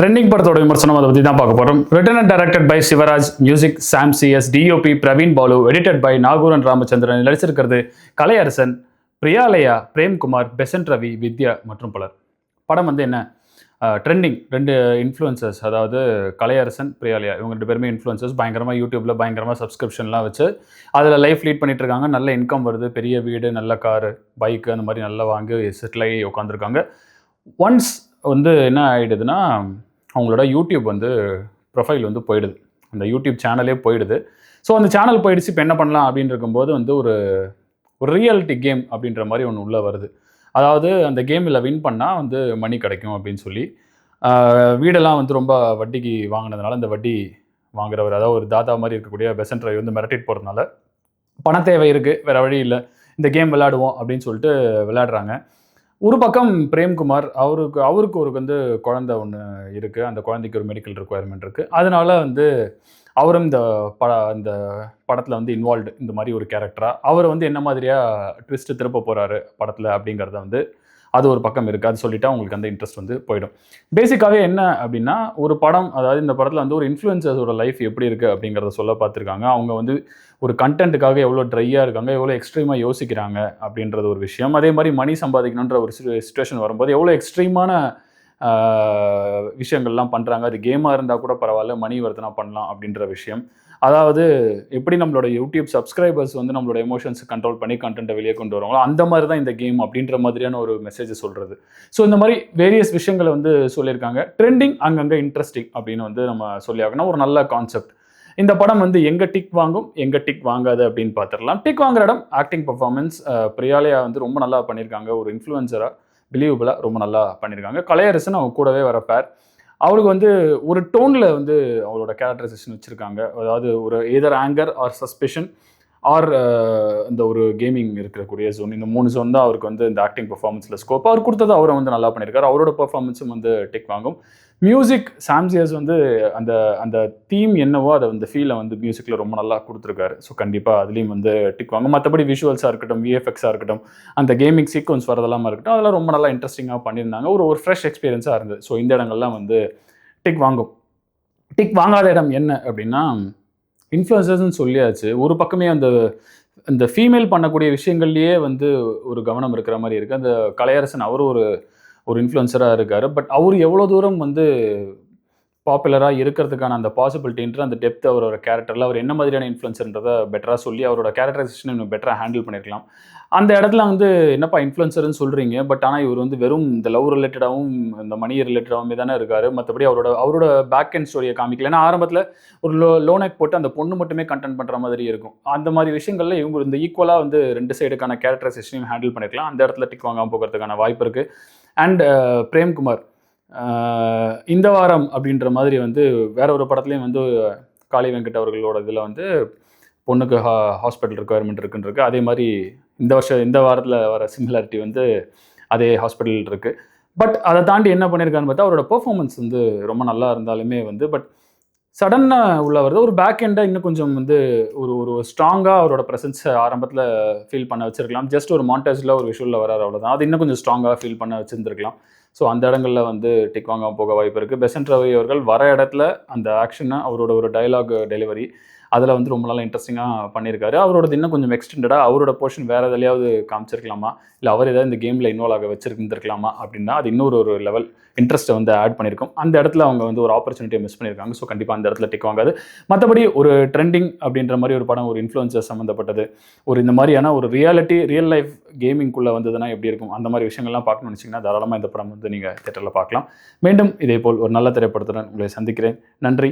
Trending படத்தோட விமர்சனம் அதை பற்றி தான் பார்க்க போகிறோம் written and directed by Sivaraj music Sam C S DOP Praveen Balu edited by Nagooran Ramachandran நடிச்சிருக்கிறது Kalaiyarasan Priyalaya Premkumar Besant Ravi Vidya மற்றும் பலர். படம் வந்து என்ன? ட்ரெண்டிங் ரெண்டு இன்ஃப்ளூயன்சர்ஸ் அதாவது கலையரசன் பிரியாலயா இவங்க ரெண்டு பேருமே இன்ஃப்ளூயன்சர்ஸ் பயங்கரமாக யூடியூப்பில் பயங்கரமாக சப்ஸ்கிரிப்ஷன்லாம் வச்சு அதில் லைஃப் லீட் பண்ணிட்டு இருக்காங்க. நல்ல இன்கம் வருது பெரிய வீடு நல்ல காரு பைக்கு அந்த மாதிரி நல்லா வாங்கி செட்டில் ஆகி உட்காந்துருக்காங்க ஒன்ஸ் வந்து என்ன ஆகிடுதுன்னா அவங்களோட யூடியூப் வந்து ப்ரொஃபைல் வந்து போயிடுது. அந்த யூடியூப் சேனலே போயிடுது. ஸோ அந்த சேனல் போயிடுச்சு இப்போ என்ன பண்ணலாம் அப்படின்னு இருக்கும்போது வந்து ஒரு ஒரு ரியாலிட்டி கேம் அப்படின்ற மாதிரி ஒன்று உள்ளே வருது. அதாவது அந்த கேமில் வின் பண்ணால் வந்து மணி கிடைக்கும் அப்படின்னு சொல்லி. வீடெல்லாம் வந்து ரொம்ப வட்டிக்கு வாங்கினதுனால இந்த வட்டி வாங்குறவர் அதாவது ஒரு தாத்தா மாதிரி இருக்கக்கூடிய பெசன்ட் ரவி வந்து மிரட்டிட்டு போகிறதுனால பண தேவை இருக்குது வேறு வழி இல்லை. இந்த கேம் விளையாடுவோம் அப்படின்னு சொல்லிட்டு விளையாடுறாங்க. ஒரு பக்கம் பிரேம்குமார் அவருக்கு அவருக்கு ஒரு வந்து குழந்தை ஒன்று இருக்குது அந்த குழந்தைக்கு ஒரு மெடிக்கல் ரெக்குவயர்மெண்ட் இருக்குது அதனால வந்து அவரும் இந்த பட இந்த படத்தில் வந்து இன்வால்வ்டு இந்த மாதிரி ஒரு கேரக்டராக அவர் வந்து என்ன மாதிரியாக ட்விஸ்ட்டு திருப்ப போகிறாரு படத்தில் அப்படிங்கிறத வந்து அது ஒரு பக்கம் இருக்குது அது சொல்லிட்டா உங்களுக்கு அந்த இன்ட்ரெஸ்ட் வந்து போயிடும். பேசிக்காகவே என்ன அப்படின்னா ஒரு படம் அதாவது இந்த படத்தில் வந்து ஒரு இன்ஃப்ளூயன்சர்ஸோட லைஃப் எப்படி இருக்குது அப்படிங்கிறத சொல்ல பார்த்துருக்காங்க. அவங்க வந்து ஒரு கண்டென்ட்டுக்காக எவ்வளோ ட்ரையாக இருக்காங்க எவ்வளோ எக்ஸ்ட்ரீமாக யோசிக்கிறாங்க அப்படின்றது ஒரு விஷயம். அதே மாதிரி மணி சம்பாதிக்கணுன்ற ஒரு சுச்சுவேஷன் வரும்போது எவ்வளோ எக்ஸ்ட்ரீமான விஷயங்கள்லாம் பண்ணுறாங்க அது கேமாக இருந்தால் கூட பரவாயில்ல மணி வர்த்தனா பண்ணலாம் அப்படின்ற விஷயம். அதாவது எப்படி நம்மளோட யூடியூப் சப்ஸ்கிரைபர்ஸ் வந்து நம்மளோட எமோஷன்ஸ் கண்ட்ரோல் பண்ணி கண்டென்ட்டை வெளியே கொண்டு வருவாங்களோ அந்த மாதிரி தான் இந்த கேம் அப்படின்ற மாதிரியான ஒரு மெசேஜ் சொல்கிறது ஸோ இந்த மாதிரி வேரியஸ் விஷயங்களை வந்து சொல்லியிருக்காங்க. ட்ரெண்டிங் அங்கங்கே இன்ட்ரெஸ்டிங் அப்படின்னு வந்து நம்ம சொல்லி ஆகணும். ஒரு நல்ல கான்செப்ட் இந்த படம் வந்து எங்கே டிக் வாங்கும் எங்கே டிக் வாங்காது அப்படின்னு பார்த்துடலாம். டிக் வாங்குற இடம் ஆக்டிங் பர்ஃபார்மன்ஸ் பிரியாலயா வந்து ரொம்ப நல்லா பண்ணியிருக்காங்க. ஒரு இன்ஃப்ளூயன்சராக பிலீவபுளாக ரொம்ப நல்லா பண்ணியிருக்காங்க கலையரசன் அவங்க கூடவே வர பேர் அவருக்கு வந்து ஒரு டோனில் வந்து அவரோட கேரக்டரைசேஷன் வச்சுருக்காங்க. அதாவது ஒரு either anchor or suspension or இந்த ஒரு கேமிங் இருக்கக்கூடிய ஜோன் இந்த மூணு ஜோன் தான் அவருக்கு வந்து இந்த ஆக்டிங் பர்ஃபார்மன்ஸில் ஸ்கோப் அவர் கொடுத்தது அவரை வந்து நல்லா பண்ணியிருக்காரு. அவரோட பர்ஃபார்மன்ஸும் வந்து டிக் வாங்கும். மியூசிக் சாம்சியர்ஸ் வந்து அந்த அந்த தீம் என்னவோ அதை வந்து ஃபீலை வந்து மியூசிக்கில் ரொம்ப நல்லா கொடுத்துருக்காரு. ஸோ கண்டிப்பாக அதுலேயும் வந்து டிக் வாங்க மற்றபடி விஷுவல்ஸாக இருக்கட்டும் விஎஃப்எக்ஸாக இருக்கட்டும் அந்த கேமிங் சீக்வன்ஸ் வரதெல்லாம் இருக்கட்டும் அதெல்லாம் ரொம்ப நல்லா இன்ட்ரெஸ்டிங்காக பண்ணியிருந்தாங்க. ஒரு ஒரு ஃப்ரெஷ் எக்ஸ்பீரியன்ஸாக இருந்தது. ஸோ இந்த இடங்கள்லாம் வந்து டிக் வாங்கும். டிக் வாங்காத இடம் என்ன அப்படின்னா இன்ஃப்ளூயன்சர்ஸ்னு சொல்லியாச்சு. ஒரு பக்கமே அந்த அந்த ஃபீமேல் பண்ணக்கூடிய விஷயங்கள்லேயே வந்து ஒரு கவனம் இருக்கிற மாதிரி இருக்குது அந்த கலையரசன் அவர் ஒரு ஒரு இன்ஃப்ளூயன்சராக இருக்கார். பட் அவர் எவ்வளோ தூரம் வந்து பாப்புலராக இருக்கிறதுக்கான அந்த பாசிபிலிட்டின்ற அந்த டெப்த் அவரோட கேரக்டரில் அவர் என்ன மாதிரியான இன்ஃப்ளூன்சர்ன்றதை பெட்டராக சொல்லி அவரோட கேரக்டரைசேஷன் இன்னும் பெட்டராக ஹேண்டில் பண்ணியிருக்கலாம் அந்த இடத்துல வந்து என்னப்பா இன்ஃப்ளூன்சர்னு சொல்கிறீங்க பட் ஆனால் இவர் வந்து வெறும் இந்த லவ் ரிலேட்டடாகவும் இந்த மணி ரிலேட்டடாகவுமே தானே இருக்கார். மற்றபடி அவரோட அவரோட பேக் அண்ட் ஸ்டோரியை காமிக்கல. ஏன்னா ஆரம்பத்தில் ஒரு லோ லோனேக் போட்டு அந்த பொண்ணு மட்டுமே கண்டென்ட் பண்ணுற மாதிரி இருக்கும். அந்த மாதிரி விஷயங்களில் இவங்க இந்த ஈக்குவலாக வந்து ரெண்டு சைடுக்கான கேரக்டரைசேஷனையும் ஹேண்டில் பண்ணிருக்கலாம். அந்த இடத்துல டிக் வாங்காமல் போகிறதுக்கான வாய்ப்பு இருக்குது அண்ட் பிரேம்குமார் இந்த வாரம் அப்படின்ற மாதிரி வந்து வேற ஒரு படத்துலையும் வந்து காளி வெங்கட் அவர்களோட இதில் வந்து பொண்ணுக்கு ஹா ஹாஸ்பிட்டல் ரெக்குவயர்மெண்ட் இருக்குன்றிருக்கு. அதே மாதிரி இந்த வருஷம் இந்த வாரத்தில் வர சிமிலாரிட்டி வந்து அதே ஹாஸ்பிட்டல் இருக்குது பட் அதை தாண்டி என்ன பண்ணியிருக்கான்னு பார்த்தா அவரோட பெர்ஃபார்மன்ஸ் வந்து ரொம்ப நல்லா இருந்தாலுமே வந்து பட் சடனாக உள்ள வருது ஒரு பேக் எண்டாக இன்னும் கொஞ்சம் வந்து ஒரு ஒரு ஸ்ட்ராங்காக அவரோட ப்ரெசன்ஸை ஆரம்பத்தில் ஃபீல் பண்ண வச்சுருக்கலாம். ஜஸ்ட் ஒரு மாண்டேஜில் ஒரு விஷுவலில் வராரு அவ்வளோதான் அது இன்னும் கொஞ்சம் ஸ்ட்ராங்காக ஃபீல் பண்ண வச்சுருந்துருக்கலாம். ஸோ அந்த இடங்களில் வந்து டிக் வாங்காம போக வாய்ப்பு இருக்குது பெசன்ட் ரவி அவர்கள் வர இடத்துல அந்த ஆக்ஷனை அவரோட ஒரு டைலாக் டெலிவரி அதில் வந்து ரொம்ப நல்லா இன்ட்ரெஸ்டிங்காக பண்ணியிருக்காரு அவரோடது இன்னும் கொஞ்சம் எக்ஸ்டெண்டடாக அவரோட போர்ஷன் வேறு எதுலையாவது காமிச்சிருக்கலாமா? இல்லை அவர் ஏதாவது இந்த கேமில் இன்வால்வ் ஆக வச்சிருந்துருக்கலாமா அப்படின்னா அது இன்னொரு ஒரு லெவல் இன்ட்ரெஸ்ட்டை வந்து ஆட் பண்ணியிருக்கோம் அந்த இடத்துல அவங்க வந்து ஒரு ஆப்பர்ச்சுனிட்டியை மிஸ் பண்ணியிருக்காங்க ஸோ கண்டிப்பாக அந்த இடத்துல டிக் வாங்காது. மற்றபடி ஒரு ட்ரெண்டிங் அப்படின்ற மாதிரி ஒரு படம் ஒரு இன்ஃப்ளூயன்சர் சம்மந்தப்பட்டது ஒரு இந்த மாதிரியான ஒரு ரியாலிட்டி ரியல் லைஃப் கேமிங்குள்ளே வந்ததுன்னா எப்படி இருக்கும்? அந்த மாதிரி விஷயங்கள்லாம் பார்க்கணும்னு நினச்சிங்கன்னா தாராளமாக இந்த படம் வந்து நீங்கள் தேட்டரில் பார்க்கலாம். மீண்டும் இதே போல் ஒரு நல்ல திரைப்படத்துடன் உங்களை சந்திக்கிறேன். நன்றி.